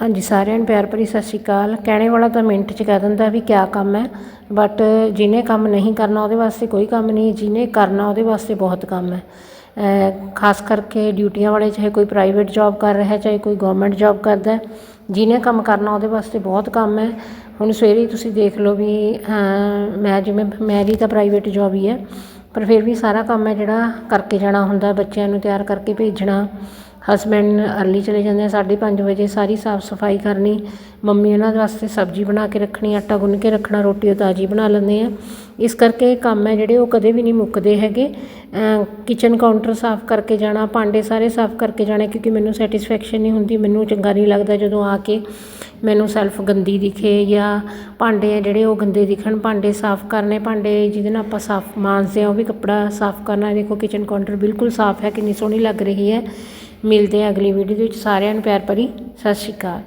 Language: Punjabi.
ਹਾਂਜੀ, ਸਾਰਿਆਂ ਨੂੰ ਪਿਆਰ ਭਰੀ ਸਤਿ ਸ਼੍ਰੀ ਅਕਾਲ। ਕਹਿਣੇ ਵਾਲਾ ਤਾਂ ਮਿੰਟ 'ਚ ਕਹਿ ਦਿੰਦਾ ਵੀ ਕਿਆ ਕੰਮ ਹੈ। ਬਟ ਜਿਹਨੇ ਕੰਮ ਨਹੀਂ ਕਰਨਾ ਉਹਦੇ ਵਾਸਤੇ ਕੋਈ ਕੰਮ ਨਹੀਂ ਜਿਹਨੇ ਕਰਨਾ ਉਹਦੇ ਵਾਸਤੇ ਬਹੁਤ ਕੰਮ ਹੈ। ਖਾਸ ਕਰਕੇ ਡਿਊਟੀਆਂ ਵਾਲੇ ਚਾਹੇ ਕੋਈ ਪ੍ਰਾਈਵੇਟ ਜੌਬ ਕਰ ਰਿਹਾ, ਚਾਹੇ ਕੋਈ ਗਵਰਨਮੈਂਟ ਜੌਬ ਕਰਦਾ ਜਿਹਨੇ ਕੰਮ ਕਰਨਾ ਉਹਦੇ ਵਾਸਤੇ ਬਹੁਤ ਕੰਮ ਹੈ। ਹੁਣ ਸਵੇਰੇ ਤੁਸੀਂ ਦੇਖ ਲਓ ਵੀ ਮੈਂ ਜਿਵੇਂ, ਮੇਰੀ ਤਾਂ ਪ੍ਰਾਈਵੇਟ ਜੌਬ ਹੀ ਹੈ। ਪਰ ਫਿਰ ਵੀ ਸਾਰਾ ਕੰਮ ਹੈ ਜਿਹੜਾ ਕਰਕੇ ਜਾਣਾ ਹੁੰਦਾ, ਬੱਚਿਆਂ ਨੂੰ ਤਿਆਰ ਕਰਕੇ ਭੇਜਣਾ। ਹਸਬੈਂਡ ਅਰਲੀ ਚਲੇ ਜਾਂਦੇ ਆ 5:30 ਵਜੇ ਸਾਰੀ ਸਾਫ਼ ਸਫ਼ਾਈ ਕਰਨੀ। ਮੰਮੀ ਉਹਨਾਂ ਦੇ ਵਾਸਤੇ ਸਬਜ਼ੀ ਬਣਾ ਕੇ ਰੱਖਣੀ, ਆਟਾ ਗੁੰਨ ਕੇ ਰੱਖਣਾ ਰੋਟੀ ਉਹ ਤਾਜ਼ੀ ਬਣਾ ਲੈਂਦੇ ਆ। ਇਸ ਕਰਕੇ ਕੰਮ ਹੈ ਜਿਹੜੇ ਉਹ ਕਦੇ ਵੀ ਨਹੀਂ ਮੁੱਕਦੇ ਹੈਗੇ। ਕਿਚਨ ਕਾਊਂਟਰ ਸਾਫ਼ ਕਰਕੇ ਜਾਣਾ, ਭਾਂਡੇ ਸਾਰੇ ਸਾਫ਼ ਕਰਕੇ ਜਾਣੇ ਕਿਉਂਕਿ ਮੈਨੂੰ ਸੈਟੀਸਫੈਕਸ਼ਨ ਨਹੀਂ ਹੁੰਦੀ, ਮੈਨੂੰ ਚੰਗਾ ਨਹੀਂ ਲੱਗਦਾ ਜਦੋਂ ਆ ਕੇ ਮੈਨੂੰ ਸੈਲਫ ਗੰਦੀ ਦਿਖੇ ਜਾਂ ਭਾਂਡੇ ਆ ਜਿਹੜੇ ਉਹ ਗੰਦੇ ਦਿਖਣ, ਭਾਂਡੇ ਸਾਫ਼ ਕਰਨੇ, ਭਾਂਡੇ ਜਿਹਦੇ ਨਾਲ ਆਪਾਂ ਸਾਫ਼ ਮਾਂਜਦੇ ਆ ਉਹ ਵੀ ਕੱਪੜਾ ਸਾਫ਼ ਕਰਨਾ। ਦੇਖੋ ਕਿਚਨ ਕਾਊਂਟਰ ਬਿਲਕੁਲ ਸਾਫ਼ ਹੈ, ਕਿੰਨੀ ਸੋਹਣੀ ਲੱਗ ਰਹੀ ਹੈ। ਮਿਲਦੇ ਹਾਂ ਅਗਲੀ ਵੀਡੀਓ ਦੇ ਵਿੱਚ ਸਾਰਿਆਂ ਨੂੰ ਪਿਆਰ ਭਰੀ ਸਤਿ ਸ਼੍ਰੀ ਅਕਾਲ।